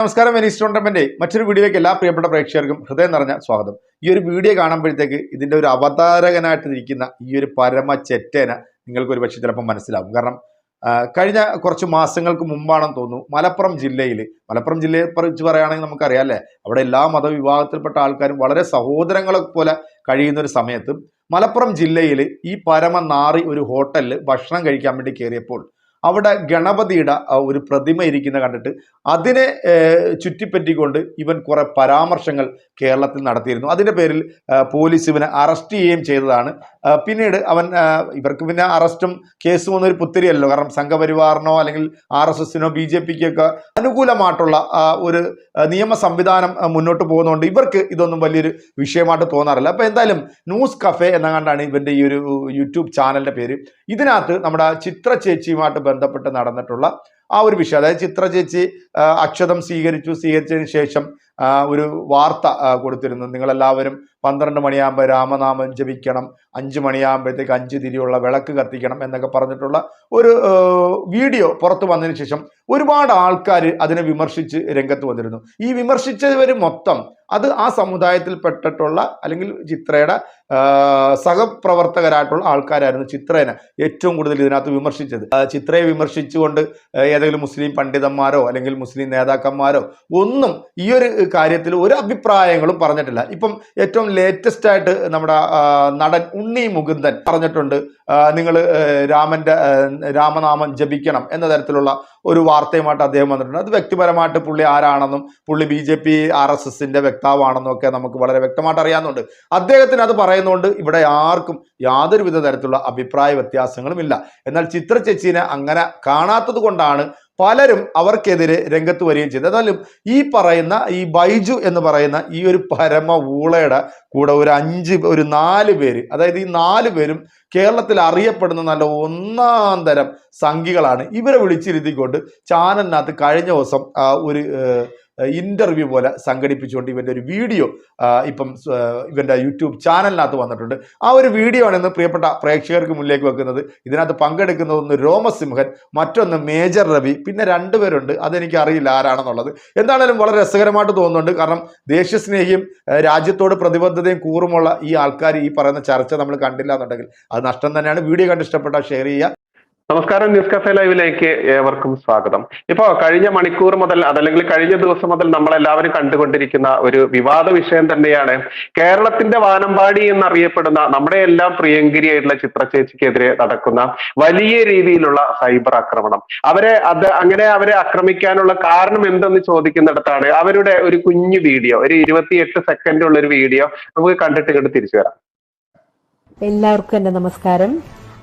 നമസ്കാരം Venice tournament മറ്റൊരു വീഡിയോയ്ക്ക് എല്ലാ പ്രിയപ്പെട്ട പ്രേക്ഷകർക്കും ഹൃദയം നിറഞ്ഞ സ്വാഗതം. ഈ ഒരു വീഡിയോ കാണുമ്പോഴത്തേക്ക് ഇതിന്റെ ഒരു അവതാരകനായിട്ട് ഇരിക്കുന്ന ഈ ഒരു പരമ ചെറ്റേന നിങ്ങൾക്ക് ഒരു പക്ഷേ ചിലപ്പോൾ മനസ്സിലാവും. കാരണം കഴിഞ്ഞ കുറച്ച് മാസങ്ങൾക്ക് മുമ്പാണെന്ന് തോന്നുന്നു മലപ്പുറം ജില്ലയിൽ മലപ്പുറം ജില്ലയെ കുറിച്ച് പറയുകയാണെങ്കിൽ നമുക്കറിയാം അല്ലേ? അവിടെ എല്ലാ മതവിഭാഗത്തിൽപ്പെട്ട ആൾക്കാരും വളരെ സഹോദരങ്ങളെ പോലെ കഴിയുന്ന ഒരു സമയത്ത് മലപ്പുറം ജില്ലയിൽ ഈ പരമ നാറി ഒരു ഹോട്ടലിൽ ഭക്ഷണം കഴിക്കാൻ വേണ്ടി കയറിയപ്പോൾ അവിടെ ഗണപതിയുടെ ഒരു പ്രതിമ ഇരിക്കുന്ന കണ്ടിട്ട് അതിനെ ചുറ്റിപ്പറ്റിക്കൊണ്ട് ഇവൻ കുറെ പരാമർശങ്ങൾ കേരളത്തിൽ നടത്തിയിരുന്നു. അതിന്റെ പേരിൽ പോലീസ് ഇവനെ അറസ്റ്റ് ചെയ്യുകയും ചെയ്തതാണ്. പിന്നീട് അവൻ ഇവർക്ക് പിന്നെ അറസ്റ്റും കേസും ഒന്നും ഒരു പുത്തിരിയല്ലോ കാരണം സംഘപരിവാറിനോ അല്ലെങ്കിൽ ആർ എസ് എസിനോ ബി ജെ പിക്കൊക്കെ അനുകൂലമായിട്ടുള്ള ഒരു നിയമ സംവിധാനം മുന്നോട്ട് പോകുന്നതുകൊണ്ട് ഇവർക്ക് ഇതൊന്നും വലിയൊരു വിഷയമായിട്ട് തോന്നാറില്ല. അപ്പോൾ എന്തായാലും ന്യൂസ് കഫേ എന്ന കണ്ടാണ് ഇവന്റെ ഈ ഒരു യൂട്യൂബ് ചാനലിന്റെ പേര്. ഇതിനകത്ത് നമ്മുടെ ചിത്ര ചേച്ചിയുമായിട്ട് ബന്ധപ്പെട്ട് നടന്നിട്ടുള്ള ആ ഒരു വിഷയം. അതായത് ചിത്ര ചേച്ചി അക്ഷതം സ്വീകരിച്ചു. സ്വീകരിച്ചതിന് ശേഷം ഒരു വാർത്ത കൊടുത്തിരുന്നു. നിങ്ങളെല്ലാവരും പന്ത്രണ്ട് മണിയാകുമ്പോൾ രാമനാമം ജപിക്കണം. അഞ്ച് മണിയാകുമ്പോഴത്തേക്ക് അഞ്ച് തിരിയുള്ള വിളക്ക് കത്തിക്കണം എന്നൊക്കെ പറഞ്ഞിട്ടുള്ള ഒരു വീഡിയോ പുറത്തു വന്നതിന് ശേഷം ഒരുപാട് ആൾക്കാർ അതിനെ വിമർശിച്ച് രംഗത്ത് വന്നിരുന്നു. ഈ വിമർശിച്ചവർ മൊത്തം അത് ആ സമുദായത്തിൽ പെട്ടിട്ടുള്ള അല്ലെങ്കിൽ ചിത്രയുടെ സഹപ്രവർത്തകരായിട്ടുള്ള ആൾക്കാരായിരുന്നു ചിത്രേനെ ഏറ്റവും കൂടുതൽ ഇതിനകത്ത് വിമർശിച്ചത്. ചിത്രയെ വിമർശിച്ചുകൊണ്ട് ഏതെങ്കിലും മുസ്ലിം പണ്ഡിതന്മാരോ അല്ലെങ്കിൽ മുസ്ലിം നേതാക്കന്മാരോ ഒന്നും ഈ ഒരു കാര്യത്തിൽ ഒരു അഭിപ്രായങ്ങളും പറഞ്ഞിട്ടില്ല. ഇപ്പം ഏറ്റവും ലേറ്റസ്റ്റ് ആയിട്ട് നമ്മുടെ നടൻ ഉണ്ണി മുകുന്ദൻ പറഞ്ഞിട്ടുണ്ട് നിങ്ങൾ രാമന്റെ രാമനാമം ജപിക്കണം എന്ന തരത്തിലുള്ള ഒരു വാർത്തയുമായിട്ട് അദ്ദേഹം വന്നിട്ടുണ്ട്. അത് വ്യക്തിപരമായിട്ട് പുള്ളി ആരാണെന്നും പുള്ളി B J P R S എസിന്റെ വ്യക്താവാണെന്നും ഒക്കെ നമുക്ക് വളരെ വ്യക്തമായിട്ട് അറിയാവുന്നുണ്ട്. അദ്ദേഹത്തിന് അത് പറയുന്നതുകൊണ്ട് ഇവിടെ ആർക്കും യാതൊരുവിധ തരത്തിലുള്ള അഭിപ്രായ വ്യത്യാസങ്ങളും ഇല്ല. എന്നാൽ ചിത്ര ചേച്ചീനെ അങ്ങനെ കാണാത്തത് കൊണ്ടാണ് പലരും അവർക്കെതിരെ രംഗത്ത് വരികയും ചെയ്തു. എന്നാലും ഈ പറയുന്ന ഈ ബൈജു എന്ന് പറയുന്ന ഈ ഒരു പരമ ഊളയുടെ കൂടെ ഒരു അഞ്ച് ഒരു നാല് പേര് അതായത് ഈ നാല് പേരും കേരളത്തിൽ അറിയപ്പെടുന്ന നല്ല ഒന്നാം തരം സംഘികളാണ്. ഇവരെ വിളിച്ചിരുത്തിക്കൊണ്ട് ചാനലിനകത്ത് കഴിഞ്ഞ ദിവസം ഒരു ഇന്റർവ്യൂ പോലെ സംഘടിപ്പിച്ചുകൊണ്ട് ഇവന്റെ ഒരു വീഡിയോ ഇപ്പം ഇവന്റെ യൂട്യൂബ് ചാനലിനകത്ത് വന്നിട്ടുണ്ട്. ആ ഒരു വീഡിയോ ആണ് ഇന്ന് പ്രിയപ്പെട്ട പ്രേക്ഷകർക്ക് മുന്നിലേക്ക് വെക്കുന്നത്. ഇതിനകത്ത് പങ്കെടുക്കുന്നത് ഒന്ന് രോമസിംഹൻ മറ്റൊന്ന് മേജർ രവി പിന്നെ രണ്ടുപേരുണ്ട് അതെനിക്ക് അറിയില്ല ആരാണെന്നുള്ളത്. എന്താണേലും വളരെ രസകരമായിട്ട് തോന്നുന്നുണ്ട്. കാരണം ദേശസ്നേഹിയും രാജ്യത്തോട് പ്രതിബദ്ധതയും കൂറുമുള്ള ഈ ആൾക്കാർ ഈ പറയുന്ന ചർച്ച നമ്മൾ കണ്ടില്ല എന്നുണ്ടെങ്കിൽ അത് നഷ്ടം തന്നെയാണ്. വീഡിയോ കണ്ട് ഇഷ്ടപ്പെട്ടാൽ ഷെയർ ചെയ്യുക. നമസ്കാരം ന്യൂസ് കഫേ ലൈവിലേക്ക് ഏവർക്കും സ്വാഗതം. ഇപ്പോ കഴിഞ്ഞ മണിക്കൂർ മുതൽ അതല്ലെങ്കിൽ കഴിഞ്ഞ ദിവസം മുതൽ നമ്മൾ എല്ലാവരും കണ്ടുകൊണ്ടിരിക്കുന്ന ഒരു വിവാദ വിഷയം തന്നെയാണ്. കേരളത്തിന്റെ വാനമ്പാടി എന്നറിയപ്പെടുന്ന നമ്മുടെ എല്ലാം പ്രിയങ്കരിയായിട്ടുള്ള ചിത്രചേച്ചിക്കെതിരെ നടക്കുന്ന വലിയ രീതിയിലുള്ള സൈബർ ആക്രമണം. അവരെ അത് അങ്ങനെ അവരെ ആക്രമിക്കാനുള്ള കാരണം എന്തെന്ന് ചോദിക്കുന്നിടത്താണ് അവരുടെ ഒരു കുഞ്ഞു വീഡിയോ ഒരു ഇരുപത്തിയെട്ട് സെക്കൻഡ് ഉള്ള ഒരു വീഡിയോ നമുക്ക് കണ്ടിട്ട് ഇങ്ങോട്ട് തിരിച്ചു വരാം. എല്ലാവർക്കും എന്റെ നമസ്കാരം.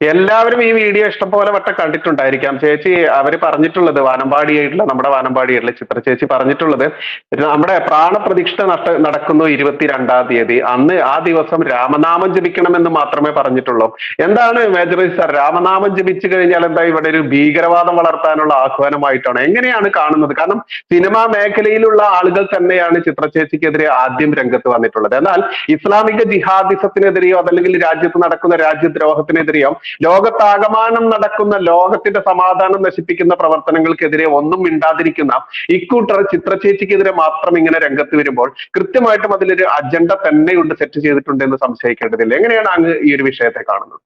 എല്ലാവരും ഈ വീഡിയോ ഇഷ്ടംപോലെ വട്ടം കണ്ടിട്ടുണ്ടായിരിക്കാം. ചേച്ചി അവർ പറഞ്ഞിട്ടുള്ളത് വാനമ്പാടിയായിട്ടുള്ള നമ്മുടെ വാനമ്പാടിയായിട്ടുള്ള ചിത്ര ചേച്ചി പറഞ്ഞിട്ടുള്ളത് നമ്മുടെ പ്രാണപ്രതിഷ്ഠ നട്ട നടക്കുന്നു ഇരുപത്തിരണ്ടാം തീയതി. അന്ന് ആ ദിവസം രാമനാമം ജപിക്കണമെന്ന് മാത്രമേ പറഞ്ഞിട്ടുള്ളൂ. എന്താണ് മേജർ സാർ? രാമനാമം ജപിച്ചു കഴിഞ്ഞാൽ എന്താ ഇവിടെ ഒരു ഭീകരവാദം വളർത്താനുള്ള ആഹ്വാനമായിട്ടാണ്. എങ്ങനെയാണ് കാണുന്നത്? കാരണം സിനിമാ മേഖലയിലുള്ള ആളുകൾ തന്നെയാണ് ചിത്ര ചേച്ചിക്കെതിരെ ആദ്യം രംഗത്ത് വന്നിട്ടുള്ളത്. എന്നാൽ ഇസ്ലാമിക ജിഹാദിസത്തിനെതിരെയോ അതല്ലെങ്കിൽ രാജ്യത്ത് നടക്കുന്ന രാജ്യദ്രോഹത്തിനെതിരെയോ ലോകത്താകമാനം നടക്കുന്ന ലോകത്തിന്റെ സമാധാനം നശിപ്പിക്കുന്ന പ്രവർത്തനങ്ങൾക്കെതിരെ ഒന്നും മിണ്ടാതിരിക്കുന്ന ഇക്കൂട്ടർ ചിത്രചേച്ചിക്കെതിരെ മാത്രം ഇങ്ങനെ രംഗത്ത് വരുമ്പോൾ കൃത്യമായിട്ടും അതിലൊരു അജണ്ട തന്നെയുണ്ട് സെറ്റ് ചെയ്തിട്ടുണ്ട് എന്ന് സംശയിക്കേണ്ടതില്ല. എങ്ങനെയാണ് അങ്ങ് ഈ ഒരു വിഷയത്തെ കാണുന്നത്?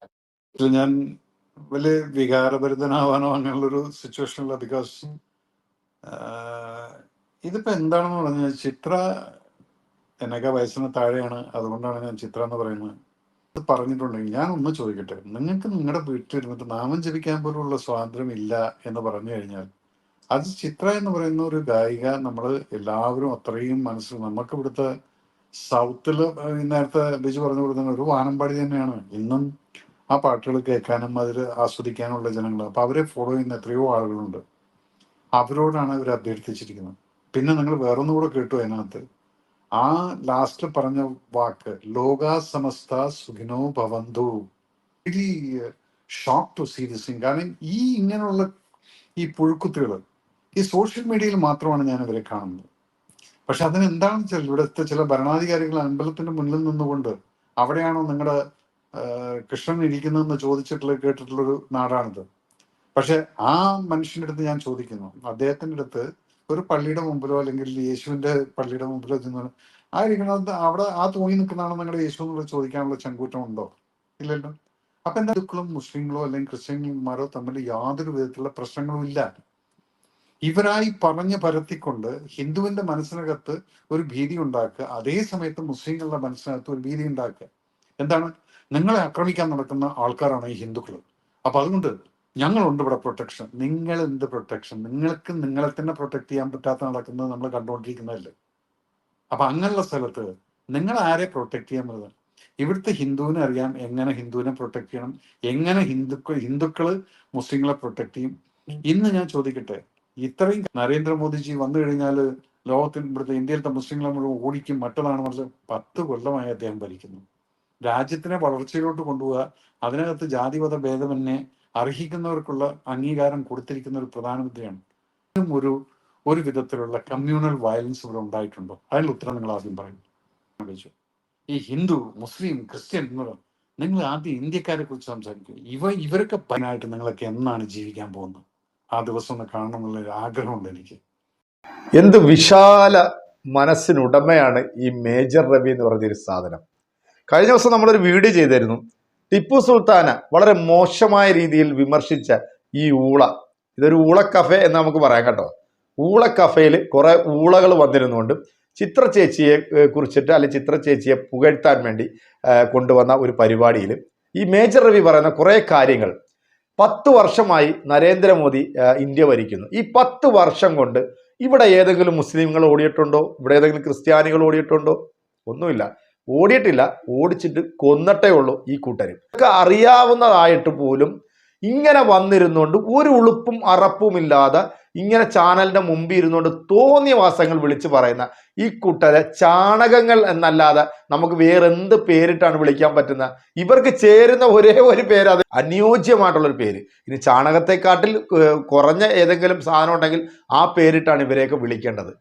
ഞാൻ വലിയ വികാരഭരിതനാവാനോ അങ്ങനെയുള്ളൊരു സിറ്റുവേഷനില്ല ബിക്കോസ് ഇതിപ്പോ എന്താണെന്ന് പറഞ്ഞാൽ ചിത്ര എന്നൊക്കെ വയസ്സിന് താഴെയാണ്. അതുകൊണ്ടാണ് ഞാൻ ചിത്ര എന്ന് പറയുന്നത്. പറഞ്ഞിട്ടുണ്ടെങ്കിൽ ഞാൻ ഒന്ന് ചോദിക്കട്ടെ. നിങ്ങൾക്ക് നിങ്ങളുടെ വീട്ടിലിരുന്നിട്ട് നാമം ജപിക്കാൻ പോലുള്ള സ്വാതന്ത്ര്യം ഇല്ല എന്ന് പറഞ്ഞു കഴിഞ്ഞാൽ അത് ചിത്ര എന്ന് പറയുന്ന ഒരു ഗായിക നമ്മൾ എല്ലാവരും അത്രയും മനസ്സിൽ നമുക്ക് ഇവിടുത്തെ സൗത്തിൽ നേരത്തെ ബിജു പറഞ്ഞു കൊടുക്കുന്ന ഒരു വാനമ്പാടി തന്നെയാണ്. ഇന്നും ആ പാട്ടുകൾ കേൾക്കാനും അതിൽ ആസ്വദിക്കാനുള്ള ജനങ്ങൾ. അപ്പൊ അവരെ ഫോളോ ചെയ്യുന്ന എത്രയോ ആളുകളുണ്ട്. അവരോടാണ് അവർ അഭ്യർത്ഥിച്ചിരിക്കുന്നത്. പിന്നെ നിങ്ങൾ വേറൊന്നും കൂടെ കേട്ടു അതിനകത്ത്. ആ ലാസ്റ്റ് പറഞ്ഞ വാക്ക് ലോക സമസ്ത സുഖിനോ ഭവന്തു. ഷോക്ക് ടു സീ ദിസ് കാരണം ഈ ഇങ്ങനെയുള്ള ഈ പുഴുക്കുത്തുകൾ ഈ സോഷ്യൽ മീഡിയയിൽ മാത്രമാണ് ഞാൻ അവരെ കാണുന്നത്. പക്ഷെ അതിനെന്താണ് ചില ഇവിടുത്തെ ചില ഭരണാധികാരികൾ അമ്പലത്തിന്റെ മുന്നിൽ നിന്നുകൊണ്ട് അവിടെയാണോ നിങ്ങളുടെ കൃഷ്ണൻ ഇരിക്കുന്നതെന്ന് ചോദിച്ചിട്ടുള്ള കേട്ടിട്ടുള്ളൊരു നാടാണിത്. പക്ഷെ ആ മനുഷ്യന്റെ അടുത്ത് ഞാൻ ചോദിക്കുന്നു അദ്ദേഹത്തിന്റെ അടുത്ത് ഒരു പള്ളിയുടെ മുമ്പിലോ അല്ലെങ്കിൽ യേശുവിന്റെ പള്ളിയുടെ മുമ്പിലോ ചെന്ന് ആയിരിക്കണത് അവിടെ ആ തൂങ്ങി നിൽക്കുന്നതാണോ നിങ്ങളുടെ യേശു എന്നുള്ള ചോദിക്കാനുള്ള ചങ്കൂറ്റം ഉണ്ടോ ഇല്ലല്ലോ. അപ്പൊ എന്താ ഹിന്ദുക്കളും മുസ്ലിങ്ങളോ അല്ലെങ്കിൽ ക്രിസ്ത്യന്മാരോ തമ്മിൽ യാതൊരു വിധത്തിലുള്ള പ്രശ്നങ്ങളും ഇല്ല. ഇവരായി പറഞ്ഞു പരത്തിക്കൊണ്ട് ഹിന്ദുവിന്റെ മനസ്സിനകത്ത് ഒരു ഭീതി ഉണ്ടാക്കുക അതേ സമയത്ത് മുസ്ലിങ്ങളുടെ മനസ്സിനകത്ത് ഒരു ഭീതി ഉണ്ടാക്കുക. എന്താണ്? നിങ്ങളെ ആക്രമിക്കാൻ നടക്കുന്ന ആൾക്കാരാണ് ഈ ഹിന്ദുക്കൾ അപ്പൊ അതുകൊണ്ട് ഞങ്ങളുണ്ട് ഇവിടെ പ്രൊട്ടക്ഷൻ നിങ്ങൾ എന്ത് പ്രൊട്ടക്ഷൻ നിങ്ങൾക്ക് നിങ്ങളെ തന്നെ പ്രൊട്ടക്ട് ചെയ്യാൻ പറ്റാത്ത നടക്കുന്നത് നമ്മൾ കണ്ടുകൊണ്ടിരിക്കുന്നതല്ലേ? അപ്പൊ അങ്ങനെയുള്ള സ്ഥലത്ത് നിങ്ങൾ ആരെ പ്രൊട്ടക്ട് ചെയ്യാൻ പറ്റുന്നത്? ഇവിടുത്തെ ഹിന്ദുവിനെ അറിയാം എങ്ങനെ ഹിന്ദുവിനെ പ്രൊട്ടക്ട് ചെയ്യണം എങ്ങനെ ഹിന്ദുക്കൾ ഹിന്ദുക്കൾ മുസ്ലിങ്ങളെ പ്രൊട്ടക്ട് ചെയ്യും. ഇന്ന് ഞാൻ ചോദിക്കട്ടെ ഇത്രയും നരേന്ദ്രമോദിജി വന്നു കഴിഞ്ഞാൽ ലോകത്തിൽ ഇവിടുത്തെ ഇന്ത്യയിലത്തെ മുസ്ലിങ്ങളെ മുഴുവൻ ഓടിക്കും മറ്റതാണ് മറിച്ച് പത്ത് കൊല്ലമായി അദ്ദേഹം ഭരിക്കുന്നു. രാജ്യത്തിനെ വളർച്ചയിലോട്ട് കൊണ്ടുപോവുക അതിനകത്ത് ജാതിമത ഭേദമന്യേ അർഹിക്കുന്നവർക്കുള്ള അംഗീകാരം കൊടുത്തിരിക്കുന്ന ഒരു പ്രധാനമന്ത്രിയാണ് ഇതും ഒരു ഒരു വിധത്തിലുള്ള കമ്മ്യൂണൽ വയലൻസ് ഇവിടെ ഉണ്ടായിട്ടുണ്ടോ? അതിനുള്ള ഉത്തരം നിങ്ങൾ ആദ്യം പറയും. ഈ ഹിന്ദു മുസ്ലിം ക്രിസ്ത്യൻ എന്നിവർ നിങ്ങൾ ആദ്യം ഇന്ത്യക്കാരെ കുറിച്ച് സംസാരിക്കും ഇവ ഇവരൊക്കെ പനായിട്ട് നിങ്ങളൊക്കെ എന്നാണ് ജീവിക്കാൻ പോകുന്നത്? ആ ദിവസം ഒന്ന് കാണണമെന്നുള്ള ആഗ്രഹമുണ്ട് എനിക്ക്. എന്ത് വിശാല മനസ്സിനുടമയാണ് ഈ മേജർ രവി എന്ന് പറഞ്ഞൊരു സാധനം. കഴിഞ്ഞ ദിവസം നമ്മളൊരു വീഡിയോ ചെയ്തായിരുന്നു. ടിപ്പു സുൽത്താനെ വളരെ മോശമായ രീതിയിൽ വിമർശിച്ച ഈ ഊള. ഇതൊരു ഊള കഫേ എന്ന് നമുക്ക് പറയാം കേട്ടോ. ഊള കഫേയിൽ കുറെ ഊളകൾ വന്നിരുന്നുകൊണ്ട് ചിത്ര ചേച്ചിയെ കുറിച്ചിട്ട് അല്ലെങ്കിൽ ചിത്ര ചേച്ചിയെ പുകഴ്ത്താൻ വേണ്ടി കൊണ്ടുവന്ന ഒരു പരിപാടിയിൽ ഈ മേജർ രവി പറയുന്ന കുറേ കാര്യങ്ങൾ പത്ത് വർഷമായി നരേന്ദ്രമോദി ഇന്ത്യ ഭരിക്കുന്നു. ഈ പത്ത് വർഷം കൊണ്ട് ഇവിടെ ഏതെങ്കിലും മുസ്ലിങ്ങൾ ഓടിയിട്ടുണ്ടോ? ഇവിടെ ഏതെങ്കിലും ക്രിസ്ത്യാനികൾ ഓടിയിട്ടുണ്ടോ? ഒന്നുമില്ല. ഓടിയിട്ടില്ല. ഓടിച്ചിട്ട് കൊന്നട്ടേ ഉള്ളൂ ഈ കൂട്ടര്. ഒക്കെ അറിയാവുന്നതായിട്ട് പോലും ഇങ്ങനെ വന്നിരുന്നുകൊണ്ട് ഒരു ഉളുപ്പും അറപ്പുമില്ലാതെ ഇങ്ങനെ ചാനലിന്റെ മുമ്പിൽ ഇരുന്നുകൊണ്ട് തോന്നിയ വാസങ്ങൾ വിളിച്ചു പറയുന്ന ഈ കൂട്ടരെ ചാണകങ്ങൾ എന്നല്ലാതെ നമുക്ക് വേറെ എന്ത് പേരിട്ടാണ് വിളിക്കാൻ പറ്റുന്ന ഇവർക്ക് ചേരുന്ന ഒരേ ഒരു പേര് അത് അനുയോജ്യമായിട്ടുള്ളൊരു പേര്. ഇനി ചാണകത്തെക്കാട്ടിൽ കുറഞ്ഞ ഏതെങ്കിലും സാധനം ഉണ്ടെങ്കിൽ ആ പേരിട്ടാണ് ഇവരെയൊക്കെ വിളിക്കേണ്ടത്.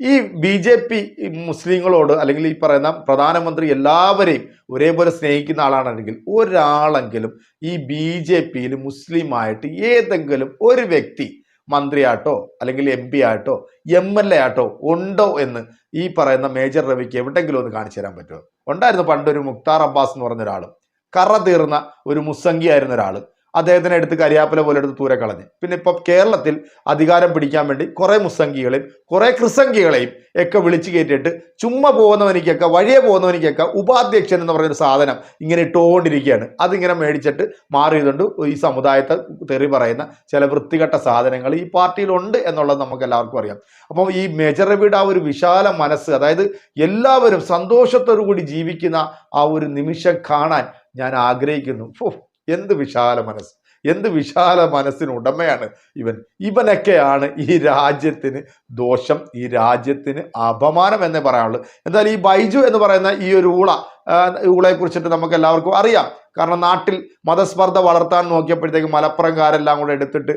ഈ ബി ജെ പി മുസ്ലിങ്ങളോട് അല്ലെങ്കിൽ ഈ പറയുന്ന പ്രധാനമന്ത്രി എല്ലാവരെയും ഒരേപോലെ സ്നേഹിക്കുന്ന ആളാണെങ്കിൽ ഒരാളെങ്കിലും ഈ ബി ജെ പിയിൽ മുസ്ലിമായിട്ട് ഏതെങ്കിലും ഒരു വ്യക്തി മന്ത്രിയാട്ടോ അല്ലെങ്കിൽ എം പി ആയിട്ടോ എം എൽ എ ആയിട്ടോ ഉണ്ടോ എന്ന് ഈ പറയുന്ന മേജർ രവിക്ക് എവിടെങ്കിലും ഒന്ന് കാണിച്ചു തരാൻ പറ്റുമോ? ഉണ്ടായിരുന്നു പണ്ടൊരു മുക്താർ അബ്ബാസ് എന്ന് പറഞ്ഞ ഒരാൾ കറ തീർന്ന ഒരു മുസ്സംഗി ആയിരുന്ന ഒരാൾ അദ്ദേഹത്തിനെ എടുത്ത് കരിയാപ്പല പോലെ എടുത്ത് തൂരെ കളഞ്ഞ്. പിന്നെ ഇപ്പം കേരളത്തിൽ അധികാരം പിടിക്കാൻ വേണ്ടി കുറെ മുസ്സംഗികളെയും കുറെ ക്രിസംഗികളെയും ഒക്കെ വിളിച്ചു കയറ്റിയിട്ട് ചുമ്മാ പോകുന്നവനിക്കൊക്കെ വഴിയെ പോകുന്നവനിക്കൊക്കെ ഉപാധ്യക്ഷൻ എന്ന് പറയുന്ന സാധനം ഇങ്ങനെ ഇട്ടുകൊണ്ടിരിക്കുകയാണ്. അതിങ്ങനെ മേടിച്ചിട്ട് മാറിയതുകൊണ്ട് ഈ സമുദായത്തെ തെറി പറയുന്ന ചില വൃത്തികെട്ട സാധനങ്ങൾ ഈ പാർട്ടിയിലുണ്ട് എന്നുള്ളത് നമുക്ക് എല്ലാവർക്കും അറിയാം. അപ്പം ഈ മേജർ റബിയുടെ ആ ഒരു വിശാല മനസ്സ് അതായത് എല്ലാവരും സന്തോഷത്തോടു കൂടി ജീവിക്കുന്ന ആ ഒരു നിമിഷം കാണാൻ ഞാൻ ആഗ്രഹിക്കുന്നു. എന്ത് വിശാല മനസ്സ്? എന്ത് വിശാല മനസ്സിന് ഉടമയാണ് ഇവൻ. ഇവനൊക്കെയാണ് ഈ രാജ്യത്തിന് ദോഷം ഈ രാജ്യത്തിന് അപമാനം എന്നേ പറയാനുള്ളൂ. എന്തായാലും ഈ ബൈജു എന്ന് പറയുന്ന ഈ ഒരു ഊള ഊളയെ കുറിച്ചിട്ട് നമുക്ക് എല്ലാവർക്കും അറിയാം. കാരണം നാട്ടിൽ മതസ്പർദ്ധ വളർത്താൻ നോക്കിയപ്പോഴത്തേക്ക് മലപ്പുറംകാരെല്ലാം കൂടെ എടുത്തിട്ട്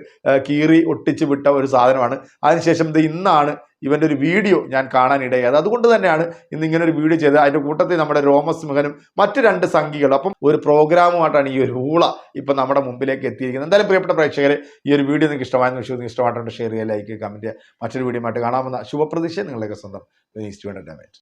കീറി ഒട്ടിച്ച് വിട്ട ഒരു സാധനമാണ്. അതിനുശേഷം ഇത് ഇന്നാണ് ഇവന്റെ ഒരു വീഡിയോ ഞാൻ കാണാനിടയായത് അതുകൊണ്ട് തന്നെയാണ് ഇന്ന് ഇങ്ങനെ ഒരു വീഡിയോ ചെയ്തത്. അതിന്റെ കൂട്ടത്തിൽ നമ്മുടെ രോമസ് മകനും മറ്റു രണ്ട് സംഘികളും അപ്പം ഒരു പ്രോഗ്രാമുമായിട്ടാണ് ഈ ഒരു ഊള ഇപ്പം നമ്മുടെ മുമ്പിലേക്ക് എത്തിയിരിക്കുന്നത്. എന്തായാലും പ്രിയപ്പെട്ട പ്രേക്ഷകരെ ഈ ഒരു വീഡിയോ നിങ്ങൾക്ക് ഇഷ്ടമായെന്ന് നിങ്ങൾക്ക് ഇഷ്ടമായിട്ടുണ്ട് ഷെയർ ചെയ്യുക ലൈക്ക് കമന്റ് മറ്റൊരു വീഡിയോ ആയിട്ട് കാണാമെന്ന ശുഭപ്രതീക്ഷ നിങ്ങളുടെയൊക്കെ സ്വന്തം ഈസ്റ്റ് വേണ്ട എന്റർടൈൻമെന്റ്